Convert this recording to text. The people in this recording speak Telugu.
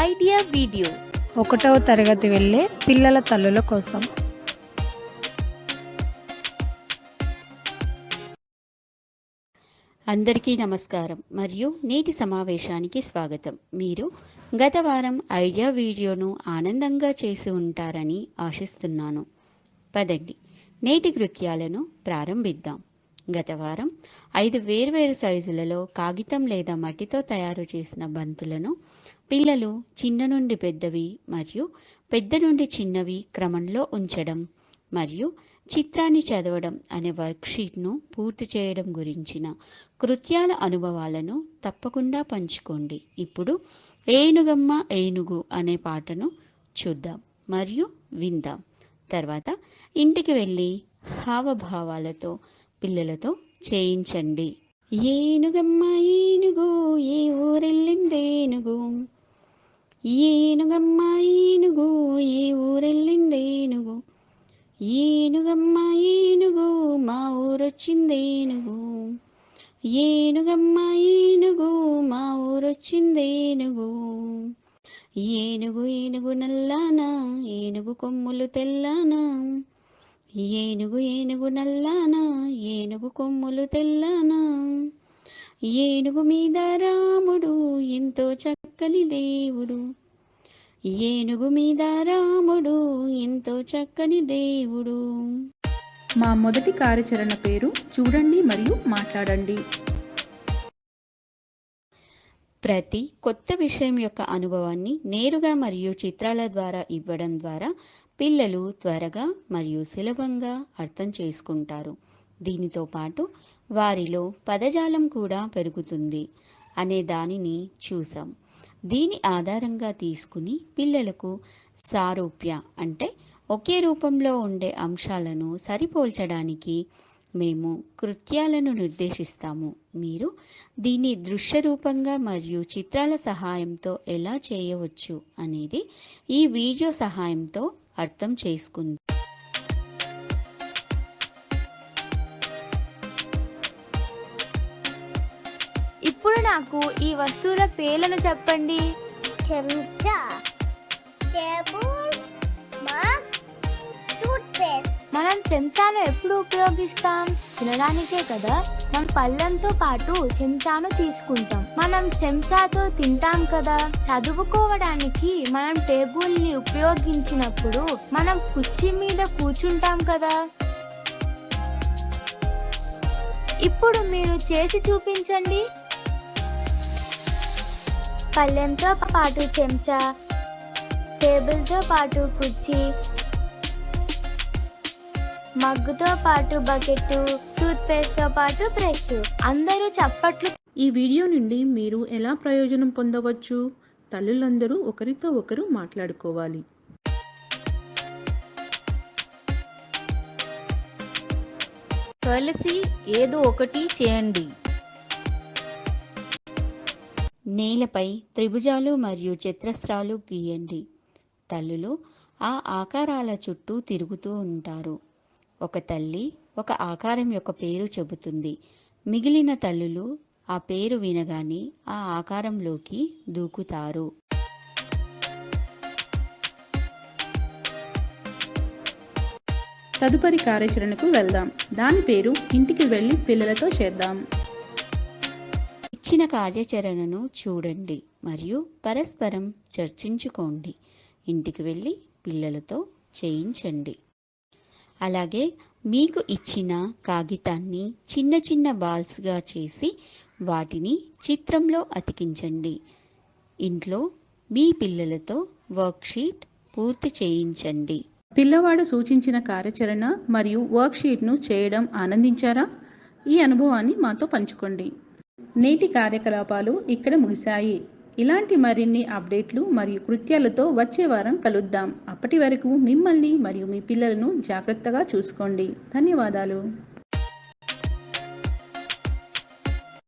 Idea video. ఒకటవ తరగతి వెళ్ళే పిల్లల తల్లుల కోసం. అందరికీ నమస్కారం. మరియు నేటి సమావేశానికి స్వాగతం. మీరు గత వారం ఐడియా వీడియోను ఆనందంగా చేసి ఉంటారని ఆశిస్తున్నాను. పదండి. నేటి కృత్యాలను ప్రారంభిద్దాం. గత వారం ఐదు వేర్వేరు సైజులలో కాగితం లేదా మట్టితో తయారు చేసిన బంతులను పిల్లలు చిన్న నుండి పెద్దవి మరియు పెద్ద నుండి చిన్నవి క్రమంలో ఉంచడం మరియు చిత్రాన్ని చదవడం అనే వర్క్షీట్ను పూర్తి చేయడం గురించిన కృత్యాల అనుభవాలను తప్పకుండా పంచుకోండి. ఇప్పుడు ఏనుగమ్మ ఏనుగు అనే పాటను చూద్దాం మరియు విందాం. తర్వాత ఇంటికి వెళ్ళి హావభావాలతో పిల్లలతో చేయించండి. ఏనుగమ్మ ఏనుగు ఏ ఊరెళ్ళిందేనుగు? ఏనుగమ్మ ఏనుగు ఏ ఊరెళ్ళిందేనుగు? ఏనుగమ్మ ఏనుగు మా ఊరొచ్చిందేనుగు? ఏనుగమ్మ ఏనుగు మా ఊరొచ్చిందేనుగు? ఏనుగు ఏనుగు నల్లానా ఏనుగు కొమ్ములు తెల్లానా? ఏనుగు ఏనుగు నల్లానా ఏనుగు కొమ్ములు తెల్లానా? ఏనుగు మీద రాముడు ఎంతో చక్క చక్కని దేవుడు. ఏనుగు మీద రాముడు ఎంతో చక్కని దేవుడు. మా మొదటి కార్యాచరణ పేరు చూడండి మరియు మాట్లాడండి. ప్రతి కొత్త విషయం యొక్క అనుభవాన్ని నేరుగా మరియు చిత్రాల ద్వారా ఇవ్వడం ద్వారా పిల్లలు త్వరగా మరియు సులభంగా అర్థం చేసుకుంటారు. దీనితో పాటు వారిలో పదజాలం కూడా పెరుగుతుంది. అనే దానిని చూసాం దీని ఆధారంగా తీసుకుని పిల్లలకు సారూప్య అంటే ఒకే రూపంలో ఉండే అంశాలను సరిపోల్చడానికి మేము కృత్యాలను నిర్దేశిస్తాము. మీరు దీన్ని దృశ్య రూపంగా మరియు చిత్రాల సహాయంతో ఎలా చేయవచ్చు అనేది ఈ వీడియో సహాయంతో అర్థం చేసుకుంది. నాకు ఈ వస్తువుల పేర్లను చెప్పండి. చెంచా టేబుల్ మగ్ టూత్పేస్ట్. మనం చెంచాను ఎప్పుడు ఉపయోగిస్తాం? తినడానికే కదా? మనం పళ్ళెంతో పాటు చెంచాను తీసుకుంటాం. మనం చెంచాతో తింటాం కదా? చదువుకోవడానికి మనం టేబుల్ని ఉపయోగించినప్పుడు మనం కుర్చీ మీద కూర్చుంటాం కదా? ఇప్పుడు మీరు చేసి చూపించండి. పళ్ళెంతో పాటు చెంచా టేబుల్తో పాటు కుర్చీ మగ్గుతో పాటు బకెట్ టూత్ పేస్ట్తో పాటు బ్రష్. అందరూ చప్పట్లు ఈ వీడియో నుండి మీరు ఎలా ప్రయోజనం పొందవచ్చు? తల్లులందరూ ఒకరితో ఒకరు మాట్లాడుకోవాలి. కలిసి ఏదో ఒకటి చేయండి. నేలపై త్రిభుజాలు మరియు చతురస్రాలు గీయండి. తల్లులు ఆ ఆకారాల చుట్టూ తిరుగుతూ ఉంటారు. ఒక తల్లి ఒక ఆకారం యొక్క పేరు చెబుతుంది. మిగిలిన తల్లులు ఆ పేరు వినగానే ఆ ఆకారంలోకి దూకుతారు. తదుపరి కార్యాచరణకు వెళ్దాం. దాని పేరు ఇంటికి వెళ్ళి పిల్లలతో చేద్దాం. ఇచ్చిన కార్యాచరణను చూడండి మరియు పరస్పరం చర్చించుకోండి. ఇంటికి వెళ్ళి పిల్లలతో చేయించండి. అలాగే మీకు ఇచ్చిన కాగితాన్ని చిన్న చిన్న బాల్స్గా చేసి వాటిని చిత్రంలో అతికించండి. ఇంట్లో మీ పిల్లలతో వర్క్షీట్ పూర్తి చేయించండి. పిల్లవాడు సూచించిన కార్యాచరణ మరియు వర్క్షీట్ను చేయడం ఆనందించారా? ఈ అనుభవాన్ని మాతో పంచుకోండి. నేటి కార్యకలాపాలు ఇక్కడ ముగిశాయి. ఇలాంటి మరిన్ని అప్డేట్లు మరియు కృత్యాలతో వచ్చే వారం కలుద్దాం. అప్పటి వరకు మిమ్మల్ని మరియు మీ పిల్లలను జాగ్రత్తగా చూసుకోండి. ధన్యవాదాలు.